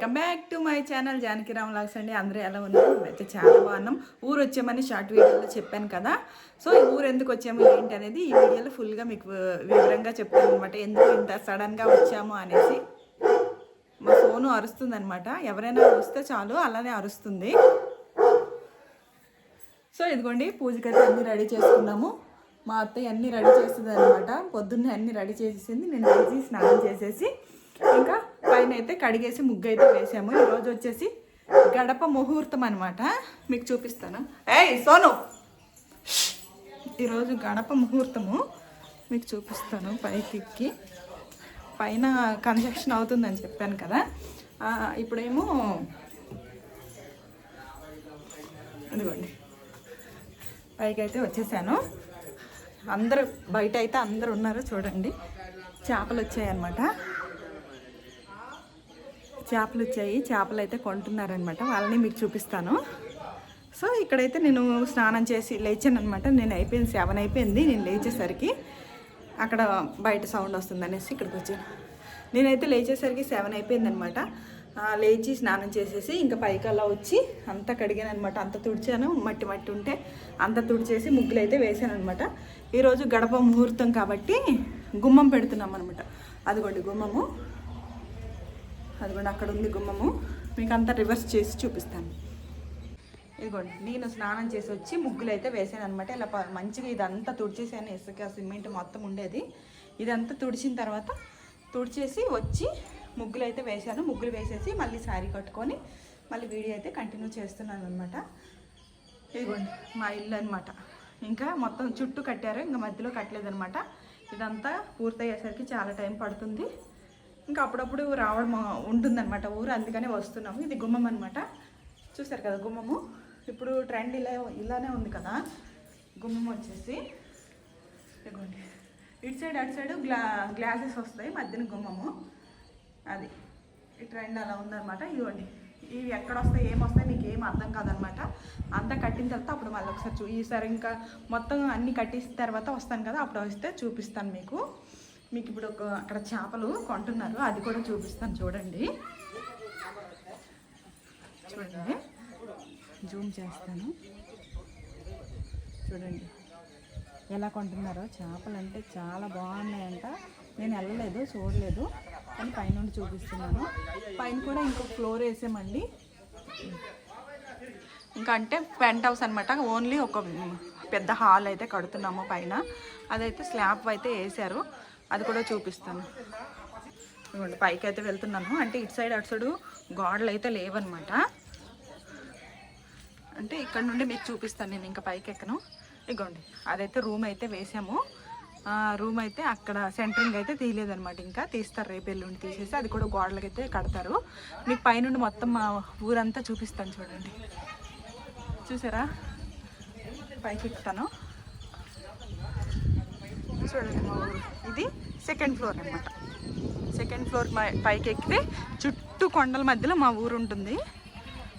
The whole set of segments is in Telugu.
Welcome back to my channel Janaki Ram vlogs అండి. అందరూ ఎలా ఉన్నారు? అయితే చాలా బాగున్నాం. ఊరు వచ్చామని షార్ట్ వీడియోలో చెప్పాను కదా. సో ఈ ఊరు ఎందుకు వచ్చాము ఏంటి అనేది ఈ వీడియోలో ఫుల్గా మీకు వివరంగా చెప్తాను అనమాట ఎందుకు ఇంత సడన్గా వచ్చాము అనేసి. మా ఫోను అరుస్తుంది అనమాట ఎవరైనా వస్తే చాలు అలానే అరుస్తుంది. సో ఇదిగోండి పూజకైతే అన్నీ రెడీ చేసుకున్నాము. మా అత్తయ్య అన్నీ రెడీ చేస్తుంది అనమాట పొద్దున్నే అన్నీ రెడీ చేసేసింది. నేను లేచి స్నానం చేసేసి ఇంకా పైన అయితే కడిగేసి ముగ్గు అయితే వేసాము ఈరోజు వచ్చేసి గడప ముహూర్తం అనమాట మీకు చూపిస్తాను. ఏయ్ సోను! ఈరోజు గడప ముహూర్తము. మీకు చూపిస్తాను పైకి. ఎక్కి పైన కన్స్ట్రక్షన్ అవుతుందని చెప్పాను కదా. ఇప్పుడేమో ఇదిగోండి పైకి అయితే వచ్చేసాను. అందరూ బయట అయితే అందరు ఉన్నారు చూడండి. చేపలు వచ్చాయన్నమాట చేపలు వచ్చాయి. చేపలు అయితే కొంటున్నారనమాట వాళ్ళని మీకు చూపిస్తాను. సో ఇక్కడైతే నేను స్నానం చేసి లేచాను అనమాట నేను అయిపోయింది సెవెన్ అయిపోయింది. నేను లేచేసరికి అక్కడ బయట సౌండ్ వస్తుంది అనేసి ఇక్కడికి వచ్చాను. నేనైతే లేచేసరికి సెవెన్ అయిపోయిందనమాట లేచి స్నానం చేసేసి ఇంకా పైకి అలా వచ్చి అంతా కడిగాను అనమాట అంత తుడిచాను. మట్టి మట్టి ఉంటే అంత తుడిచేసి ముగ్గులు అయితే వేసాను అనమాట ఈరోజు గడప ముహూర్తం కాబట్టి గుమ్మం పెడుతున్నాం అనమాట అదిగోండి గుమ్మము. అదిగోండి అక్కడ ఉంది గుమ్మము. మీకు అంతా రివర్స్ చేసి చూపిస్తాను. ఇదిగోండి నేను స్నానం చేసి వచ్చి ముగ్గులు అయితే వేసాను అనమాట ఇలా మంచిగా ఇదంతా తుడిచేసాను. ఇసుక సిమెంట్ మొత్తం ఉండేది. ఇదంతా తుడిచిన తర్వాత తుడిచేసి వచ్చి ముగ్గులు అయితే వేసాను ముగ్గులు వేసేసి మళ్ళీ శారీ కట్టుకొని మళ్ళీ వీడియో అయితే కంటిన్యూ చేస్తున్నాను అనమాట ఇదిగోండి మా ఇల్లు అనమాట ఇంకా మొత్తం చుట్టూ కట్టారు. ఇంకా మధ్యలో కట్టలేదనమాట ఇదంతా పూర్తయ్యేసరికి చాలా టైం పడుతుంది. ఇంకా అప్పుడప్పుడు రావడం ఉంటుందన్నమాట ఊరు అందుకనే వస్తున్నాము. ఇది గుమ్మం అనమాట చూసారు కదా గుమ్మము? ఇప్పుడు ట్రెండ్ ఇలా ఇలానే ఉంది కదా? గుమ్మం వచ్చేసి ఇదిగోండి. ఇటు సైడ్ అటు సైడ్ గ్లా గ్లాసెస్ వస్తాయి మధ్యన గుమ్మము. అది ఈ ట్రెండ్ అలా ఉందన్నమాట. ఇదిగోండి. ఇవి ఎక్కడ వస్తాయి ఏమొస్తాయి వస్తాయి మీకు ఏం అర్థం కాదనమాట అంతా కట్టిన తర్వాత అప్పుడు మళ్ళీ ఒకసారి చూ ఈసారి ఇంకా మొత్తం అన్నీ కట్టేసిన తర్వాత వస్తాను కదా అప్పుడు వస్తే చూపిస్తాను మీకు. మీకు ఇప్పుడు ఒక అక్కడ చేపలు కొంటున్నారు. అది కూడా చూపిస్తాను. చూడండి. చూడండి. జూమ్ చేస్తాను. చూడండి. ఎలా కొంటున్నారో. చేపలు అంటే చాలా బాగున్నాయంట. నేను వెళ్ళలేదు చూడలేదు. కానీ పైనుండి చూపిస్తున్నాను. పైన కూడా ఇంకొక ఫ్లోర్ వేసామండి. ఇంకా అంటే పెంట్ హౌస్ అనమాట ఓన్లీ ఒక పెద్ద హాల్ అయితే కడుతున్నాము పైన. అదైతే స్లాబ్ అయితే వేసారు అది కూడా చూపిస్తాను. ఇవ్వండి పైకి అయితే వెళ్తున్నాను. అంటే ఇటు సైడ్ అటు సైడు గోడలు అయితే లేవన్నమాట. అంటే ఇక్కడ నుండి మీకు చూపిస్తాను నేను ఇంకా పైకి ఎక్కను ఇగోండి అదైతే రూమ్ అయితే వేసాము. రూమ్ అయితే అక్కడ సెంటరింగ్ అయితే తీయలేదనమాట ఇంకా తీస్తారు రేపు ఎల్లుండి తీసేసి అది కూడా గోడలకి అయితే కడతారు. మీకు పైనుండి మొత్తం మా ఊరంతా చూపిస్తాను చూడండి. చూసారా? పైకి ఎక్కుతాను చూడండి మా ఊరు ఇది సెకండ్ ఫ్లోర్ అనమాట సెకండ్ ఫ్లోర్ పైకి ఎక్కితే చుట్టూ కొండల మధ్యలో మా ఊరు ఉంటుంది.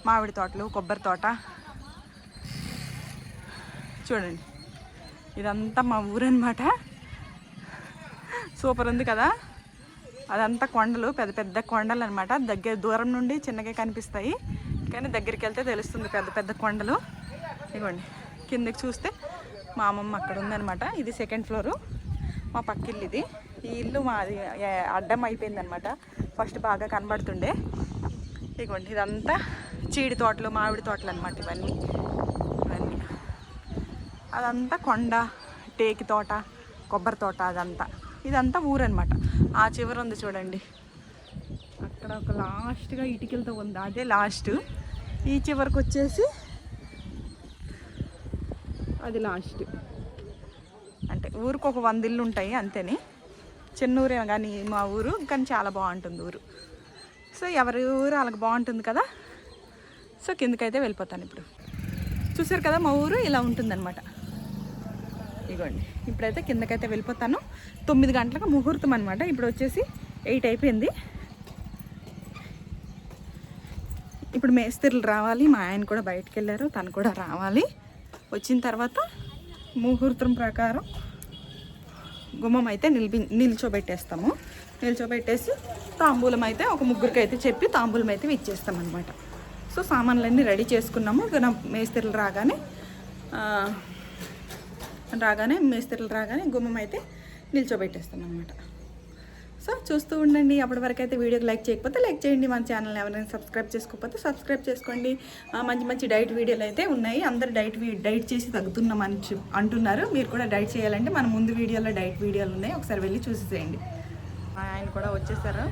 మామిడి తోటలు కొబ్బరి తోట. చూడండి. ఇదంతా మా ఊరు అనమాట సూపర్ ఉంది కదా? అదంతా కొండలు పెద్ద పెద్ద కొండలు అనమాట దగ్గర దూరం నుండి చిన్నగా కనిపిస్తాయి. కానీ దగ్గరికి వెళ్తే తెలుస్తుంది పెద్ద పెద్ద కొండలు. ఇవ్వండి కిందకి చూస్తే మా అమ్మమ్మ అక్కడ ఉందనమాట ఇది సెకండ్ ఫ్లోరు. మా పక్క ఇల్లు ఇది ఈ ఇల్లు మాది అడ్డం అయిపోయిందనమాట ఫస్ట్ బాగా కనబడుతుండే. ఇదిగోండి ఇదంతా చీడి తోటలు మామిడి తోటలు అనమాట ఇవన్నీ. ఇవన్నీ. అదంతా కొండ టేకి తోట కొబ్బరి తోట అదంతా. ఇదంతా ఊరనమాట ఆ చివర ఉంది చూడండి. అక్కడ ఒక లాస్ట్గా ఇటుకలతో ఉంది. అదే లాస్ట్. ఈ చివరికి వచ్చేసి అది లాస్ట్. ఊరికి ఒక వంద ఇల్లు ఉంటాయి అంతేనే. చిన్న కానీ మా ఊరు కానీ చాలా బాగుంటుంది ఊరు. సో ఎవరి ఊరు వాళ్ళకి బాగుంటుంది కదా? సో కిందకైతే వెళ్ళిపోతాను ఇప్పుడు. చూసారు కదా మా ఊరు ఇలా ఉంటుందన్నమాట. ఇగోండి ఇప్పుడైతే కిందకైతే వెళ్ళిపోతాను. తొమ్మిది గంటలకు ముహూర్తం అనమాట ఇప్పుడు వచ్చేసి ఎయిట్ అయిపోయింది. ఇప్పుడు మేస్త్రీలు రావాలి మా ఆయన కూడా బయటకు వెళ్ళారు తను కూడా రావాలి. వచ్చిన తర్వాత ముహూర్తం ప్రకారం గుమ్మం అయితే నిలిపి నిల్చోబెట్టేస్తాము. నిల్చోబెట్టేసి తాంబూలం అయితే ఒక ముగ్గురికి అయితే చెప్పి తాంబూలం అయితే ఇచ్చేస్తాం అనమాట సో సామాన్లన్నీ రెడీ చేసుకున్నాము. ఇక మేస్త్రీలు రాగానే రాగానే మేస్త్రీలు రాగానే గుమ్మం అయితే నిల్చోబెట్టేస్తాం అనమాట సో చూస్తూ ఉండండి. అప్పటి వరకు అయితే వీడియోకి లైక్ చేయకపోతే లైక్ చేయండి. మన ఛానల్ ఎవరైనా సబ్స్క్రైబ్ చేసుకోకపోతే సబ్స్క్రైబ్ చేసుకోండి. మంచి మంచి డైట్ వీడియోలు అయితే ఉన్నాయి. అందరు డైట్ వీ- డైట్ చేసి తగ్గుతున్నామని చెప్- అంటున్నారు. మీరు కూడా డైట్ చేయాలంటే మన ముందు వీడియోలో డైట్ వీడియోలు ఉన్నాయి. ఒకసారి వెళ్ళి చూసేసేయండి మా ఆయన కూడా వచ్చేసారు.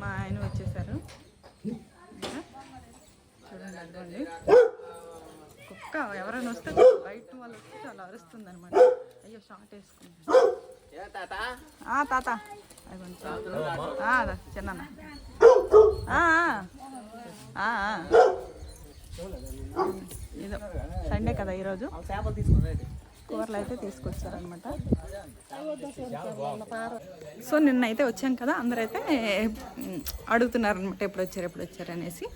మా ఆయన వచ్చేసారు. చూడండి అదిగోండి. కుక్క ఎవరైనా వస్తే బయట వాళ్ళు వస్తే చాలా అరుస్తుంది అనమాట అయ్యో షార్ట్ వేసుకుంది. తాత? చిన్న ఇదో సండే కదా ఈరోజు. కూరలు అయితే తీసుకొచ్చారనమాట సో నిన్న అయితే వచ్చాం కదా అందరైతే అడుగుతున్నారనమాట ఎప్పుడు వచ్చారు ఎప్పుడు వచ్చారు అనేసి.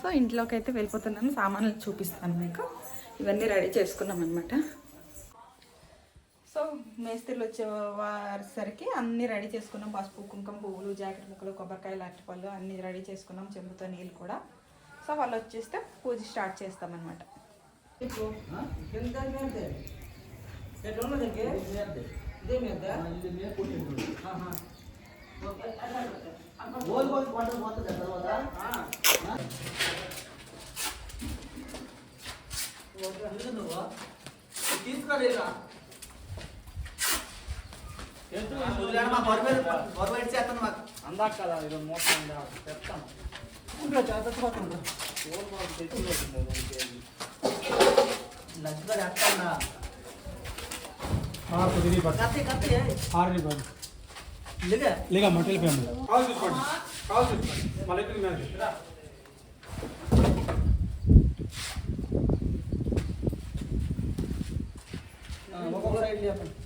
సో ఇంట్లోకి అయితే వెళ్ళిపోతున్నాను సామాన్లు చూపిస్తాను మీకు. ఇవన్నీ రెడీ చేసుకున్నాం అనమాట మేస్త్రీలు వచ్చే వారికి అన్నీ రెడీ చేసుకున్నాం. పసుపు కుంకుమ పువ్వులు జాకెట్ ముక్కలు కొబ్బరికాయలు అరటిపళ్ళు అన్నీ రెడీ చేసుకున్నాం. చెంబుతో నీళ్ళు కూడా. సో వాళ్ళు వచ్చేస్తే పూజ స్టార్ట్ చేస్తామన్నమాట. అందాక కదా ఇది మోసం చెప్తాను ఇంకా చేతపోతుందా లక్షలు ఎత్తాడా కత్తి కత్తి ఇదిగే లేక మటల్ ఫ్యామిలీ కాల్ చూసుకోండి కాల్ చూసుకోండి మళ్ళీ ఇక్కడ మ్యారేజ్ ఒక్కొక్క రైట్ చెప్పండి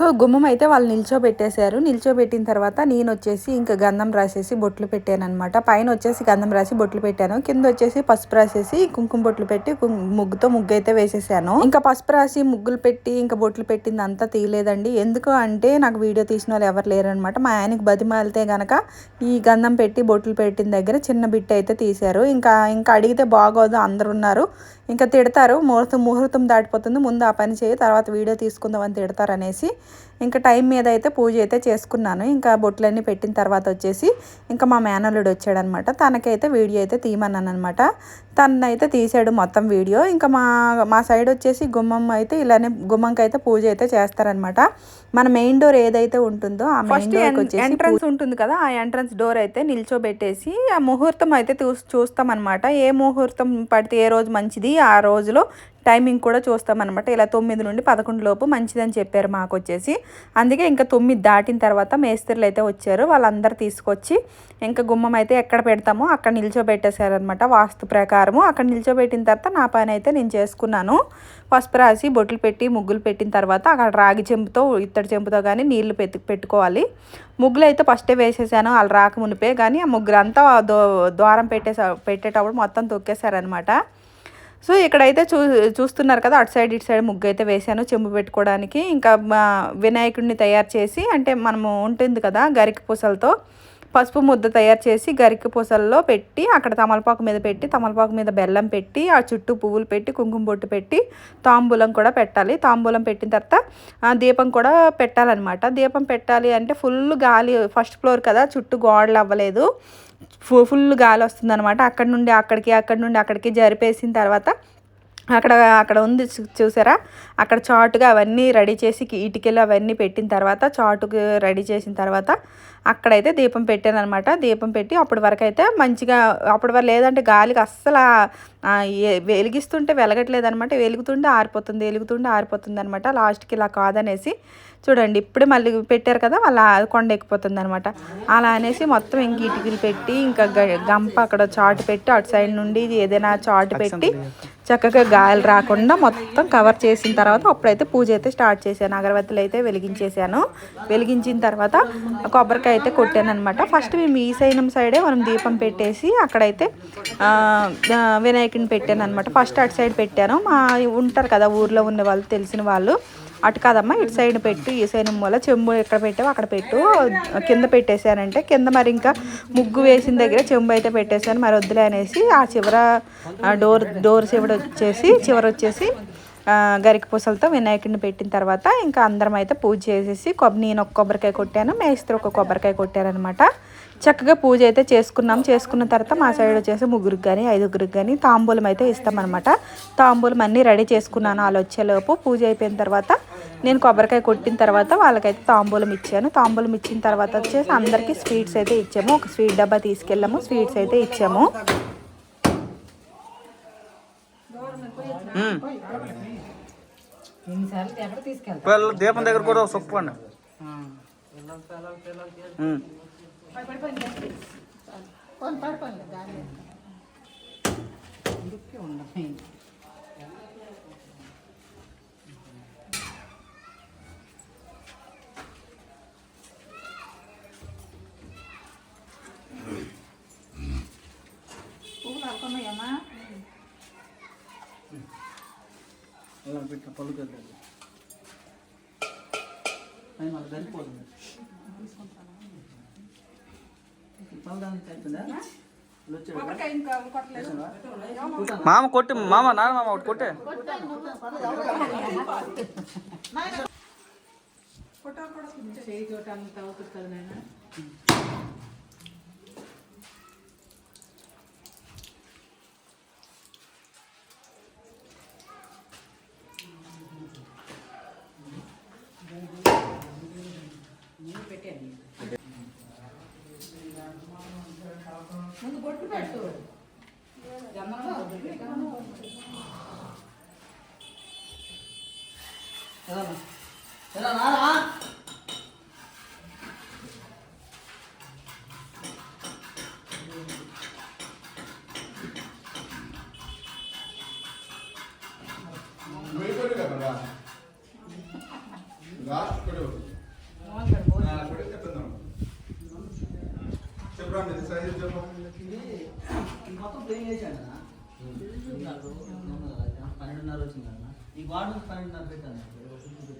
సో గుమ్మం అయితే వాళ్ళు నిల్చోబెట్టేశారు. నిల్చోబెట్టిన తర్వాత నేను వచ్చేసి ఇంకా గంధం రాసేసి బొట్లు పెట్టాను అనమాట పైన వచ్చేసి గంధం రాసి బొట్లు పెట్టాను. కింద వచ్చేసి పసుపు రాసేసి కుంకుమ బొట్లు పెట్టి ముగ్గుతో ముగ్గు అయితే వేసేసాను. ఇంకా పసుపు రాసి ముగ్గులు పెట్టి ఇంకా బొట్లు పెట్టింది అంతా తీయలేదండి. ఎందుకు అంటే నాకు వీడియో తీసిన వాళ్ళు ఎవరు లేరనమాట మా ఆయనకి బతిమాలితే గనక ఈ గంధం పెట్టి బొట్లు పెట్టిన దగ్గర చిన్న బిట్ అయితే తీశారు. ఇంకా ఇంకా అడిగితే బాగోదు అందరు ఉన్నారు. ఇంకా తిడతారు. ముహూర్తం ముహూర్తం దాటిపోతుంది. ముందు ఆ పని చేయి తర్వాత వీడియో తీసుకుందామని తిడతారు అనేసి ఇంకా టైం మీద అయితే పూజ అయితే చేసుకున్నాను. ఇంకా బొట్లన్నీ పెట్టిన తర్వాత వచ్చేసి ఇంకా మా మేనల్లుడు వచ్చాడనమాట. తనకైతే వీడియో అయితే తీయమన్నాను అనమాట తనైతే తీసాడు మొత్తం వీడియో. ఇంకా మా మా సైడ్ వచ్చేసి గుమ్మం అయితే ఇలానే గుమ్మంకి అయితే పూజ అయితే చేస్తారనమాట. మన మెయిన్ డోర్ ఏదైతే ఉంటుందో ఆ మెయిన్ డోర్ వచ్చేసి ఎంట్రన్స్ ఉంటుంది కదా ఆ ఎంట్రన్స్ డోర్ అయితే నిల్చోబెట్టేసి ఆ ముహూర్తం అయితే చూస్ చూస్తాం అనమాట ఏ ముహూర్తం పడితే ఏ రోజు మంచిది ఆ రోజులో టైమింగ్ కూడా చూస్తామన్నమాట. ఇలా తొమ్మిది నుండి పదకొండు లోపు మంచిదని చెప్పారు మాకు వచ్చేసి అందుకే ఇంకా తొమ్మిది దాటిన తర్వాత మేస్త్రులు అయితే వచ్చారు. వాళ్ళందరూ తీసుకొచ్చి ఇంకా గుమ్మం అయితే ఎక్కడ పెడతామో అక్కడ నిల్చోబెట్టేశారనమాట వాస్తు ప్రకారము. అక్కడ నిల్చోబెట్టిన తర్వాత నా పని అయితే నేను చేసుకున్నాను. పసుపు రాసి బొట్లు పెట్టి ముగ్గులు పెట్టిన తర్వాత అక్కడ రాగి చెంబుతో ఇత్తడి చెంబుతో కానీ నీళ్ళు పెట్టు పెట్టుకోవాలి. ముగ్గులు అయితే ఫస్టే వేసేసాను. వాళ్ళు రాక మునిపే కానీ ఆ ముగ్గురు అంతా దో ద్వారం పెట్టేసా పెట్టేటప్పుడు మొత్తం తొక్కేశారనమాట సో ఇక్కడైతే చూ చూస్తున్నారు కదా అటు సైడ్ ఇటు సైడ్ ముగ్గు అయితే వేసాను చెంబు పెట్టుకోవడానికి. ఇంకా వినాయకుడిని తయారు చేసి అంటే మనము ఉంటుంది కదా గరిక పూసలతో పసుపు ముద్ద తయారు చేసి గరిక పూసల్లో పెట్టి అక్కడ తమలపాకు మీద పెట్టి తమలపాకు మీద బెల్లం పెట్టి ఆ చుట్టూ పువ్వులు పెట్టి కుంకుమ బొట్టు పెట్టి తాంబూలం కూడా పెట్టాలి. తాంబూలం పెట్టిన తర్వాత ఆ, దీపం కూడా పెట్టాలన్నమాట. దీపం పెట్టాలి అంటే ఫుల్ గాలి ఫస్ట్ ఫ్లోర్ కదా చుట్టూ గోడలు అవ్వలేదు. ఫుల్ గాలి వస్తుంది అనమాట అక్కడ నుండి అక్కడికి అక్కడ నుండి అక్కడికి జరిపేసిన తర్వాత అక్కడ అక్కడ ఉంది చూసారా? అక్కడ చాటుగా అవన్నీ రెడీ చేసి ఇటుకలు అవన్నీ పెట్టిన తర్వాత చాటుకు రెడీ చేసిన తర్వాత అక్కడైతే దీపం పెట్టాను అనమాట దీపం పెట్టి అప్పటి వరకు అయితే మంచిగా అప్పటి వరకు లేదంటే గాలికి అస్సలు వెలిగిస్తుంటే వెలగట్లేదు అనమాట వెలుగుతుంటే ఆరిపోతుంది వెలుగుతుంటే ఆరిపోతుంది అనమాట లాస్ట్కి ఇలా కాదనేసి చూడండి ఇప్పుడే మళ్ళీ పెట్టారు కదా వాళ్ళ కొండ ఎక్కిపోతుంది అనమాట అలా అనేసి మొత్తం ఇంక ఇటుకలు పెట్టి ఇంకా గ- గంప అక్కడ చాటు పెట్టి అటు సైడ్ నుండి ఏదైనా చాటు పెట్టి చక్కగా గాయాలు రాకుండా మొత్తం కవర్ చేసిన తర్వాత అప్పుడైతే పూజ అయితే స్టార్ట్ చేశాను. అగరబత్తులు అయితే వెలిగించేసాను వెలిగించిన తర్వాత కొబ్బరికాయ అయితే కొట్టాను అనమాట ఫస్ట్ మేము ఈ సైనం సైడే మనం దీపం పెట్టేసి అక్కడైతే ఆ, వినాయకుడిని పెట్టాను అనమాట ఫస్ట్ అటు సైడ్ పెట్టాను. మా ఉంటారు కదా ఊర్లో ఉన్న వాళ్ళు తెలిసిన వాళ్ళు. అటు కాదమ్మా ఇటు సైడ్ పెట్టు ఈ సైడ్ మూల చెంబు ఎక్కడ పెట్టావు అక్కడ పెట్టు. కింద పెట్టేశానంటే కింద మరి ఇంకా ముగ్గు వేసిన దగ్గర చెంబు అయితే పెట్టేశాను. మరి వద్దులే అనేసి ఆ చివర డోర్ డోర్ చివర వచ్చేసి చివర వచ్చేసి గరిక పూసలతో వినాయకుడిని పెట్టిన తర్వాత ఇంకా అందరం అయితే పూజ చేసేసి కొబ్బరి నేను ఒక కొబ్బరికాయ కొట్టాను మేస్త్రి ఒక కొబ్బరికాయ కొట్టారనమాట చక్కగా పూజ అయితే చేసుకున్నాం. చేసుకున్న తర్వాత మా సైడ్ వచ్చేసి ముగ్గురికి కానీ ఐదుగురికి కానీ తాంబూలం అయితే ఇస్తామన్నమాట. తాంబూలం అన్నీ రెడీ చేసుకున్నాను వాళ్ళు వచ్చేలోపు పూజ అయిపోయిన తర్వాత నేను కొబ్బరికాయ కొట్టిన తర్వాత వాళ్ళకైతే తాంబూలం ఇచ్చాను. తాంబూలం ఇచ్చిన తర్వాత వచ్చేసి అందరికీ స్వీట్స్ అయితే ఇచ్చాము. ఒక స్వీట్ డబ్బా తీసుకెళ్ళాము. స్వీట్స్ అయితే ఇచ్చాము. దీపం దగ్గర కూడా చొప్పుకోండి అలా పెట్టిన పళ్ళు కదా అది మళ్ళీ సరిపోతుంది పలదానికి అయిపోయిందా మామ కొట్టి మామ నాన్న మామ ఒకటి కొట్టే. ఎలా నారా మొత్తం ప్లేన్ చేశాను అన్న. పన్నెండున్నర వచ్చింది రారా ఈ పన్నెండున్నర పెట్టాను కాలం తొమ్మిది పన్నెండున్నర పెట్టాను.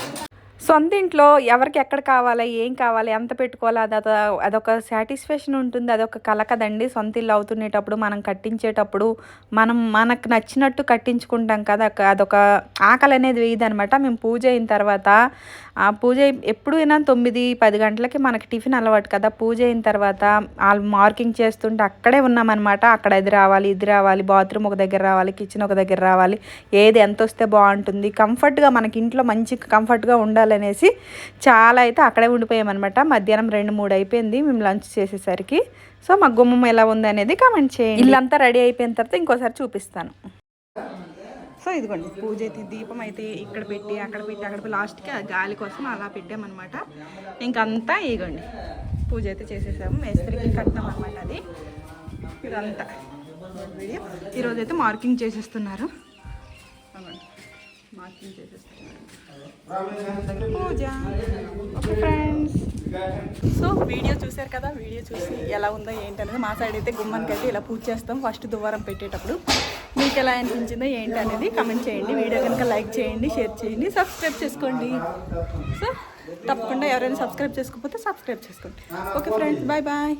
సొంత ఇంట్లో ఎవరికి ఎక్కడ కావాలి ఏం కావాలి ఎంత పెట్టుకోవాలి అది అదొక సాటిస్ఫాక్షన్ ఉంటుంది. అదొక కల కదండి. సొంత ఇల్లు అవుతునేటప్పుడు మనం కట్టించేటప్పుడు మనం మనకు నచ్చినట్టు కట్టించుకుంటాం కదా. అదొక ఆకలి అనేది వేయదనమాట మేము పూజ అయిన తర్వాత ఆ పూజ ఎప్పుడైనా తొమ్మిది పది గంటలకి మనకి టిఫిన్ అలవాటు కదా. పూజ అయిన తర్వాత వాళ్ళు మార్కింగ్ చేస్తుంటే అక్కడే ఉన్నామన్నమాట. అక్కడ ఇది రావాలి ఇది రావాలి బాత్రూమ్ ఒక దగ్గర రావాలి కిచెన్ ఒక దగ్గర రావాలి. ఏది ఎంత వస్తే బాగుంటుంది. కంఫర్ట్గా మనకి ఇంట్లో మంచి కంఫర్ట్గా ఉండాలనేసి చాలా అయితే అక్కడే ఉండిపోయామన్నమాట. మధ్యాహ్నం రెండు మూడు అయిపోయింది. మేము లంచ్ చేసేసరికి. సో మా గుమ్మం ఎలా ఉంది అనేది కామెంట్ చేయండి. ఇల్లంతా రెడీ అయిపోయిన తర్వాత ఇంకోసారి చూపిస్తాను. సో ఇదిగోండి పూజ అయితే దీపం అయితే ఇక్కడ పెట్టి అక్కడ పెట్టి అక్కడ లాస్ట్కి ఆ గాలి కోసం అలా పెట్టామన్నమాట. ఇంకంతా ఇదిగోండి పూజ అయితే చేసేసాము. మేస్త్రికి కట్టినాం అనమాట అది. ఇదంతా. వీడియో ఈరోజు అయితే మార్కింగ్ చేసేస్తున్నారు. మార్కింగ్ చేసేస్తున్నారు. పూజ. ఓకే ఫ్రెండ్స్ సో వీడియో చూశారు కదా వీడియో చూసి ఎలా ఉందో ఏంటనేది మా సైడ్ అయితే గుమ్మానికి అయితే ఇలా పూజ చేస్తాం. ఫస్ట్ దువారం పెట్టేటప్పుడు. మీకు ఎలా అనిపించిందో ఏంటి అనేది కమెంట్ చేయండి. వీడియో కనుక లైక్ చేయండి షేర్ చేయండి సబ్స్క్రైబ్ చేసుకోండి. సో తప్పకుండా ఎవరైనా సబ్స్క్రైబ్ చేసుకోకపోతే సబ్స్క్రైబ్ చేసుకోండి. Okay friends bye bye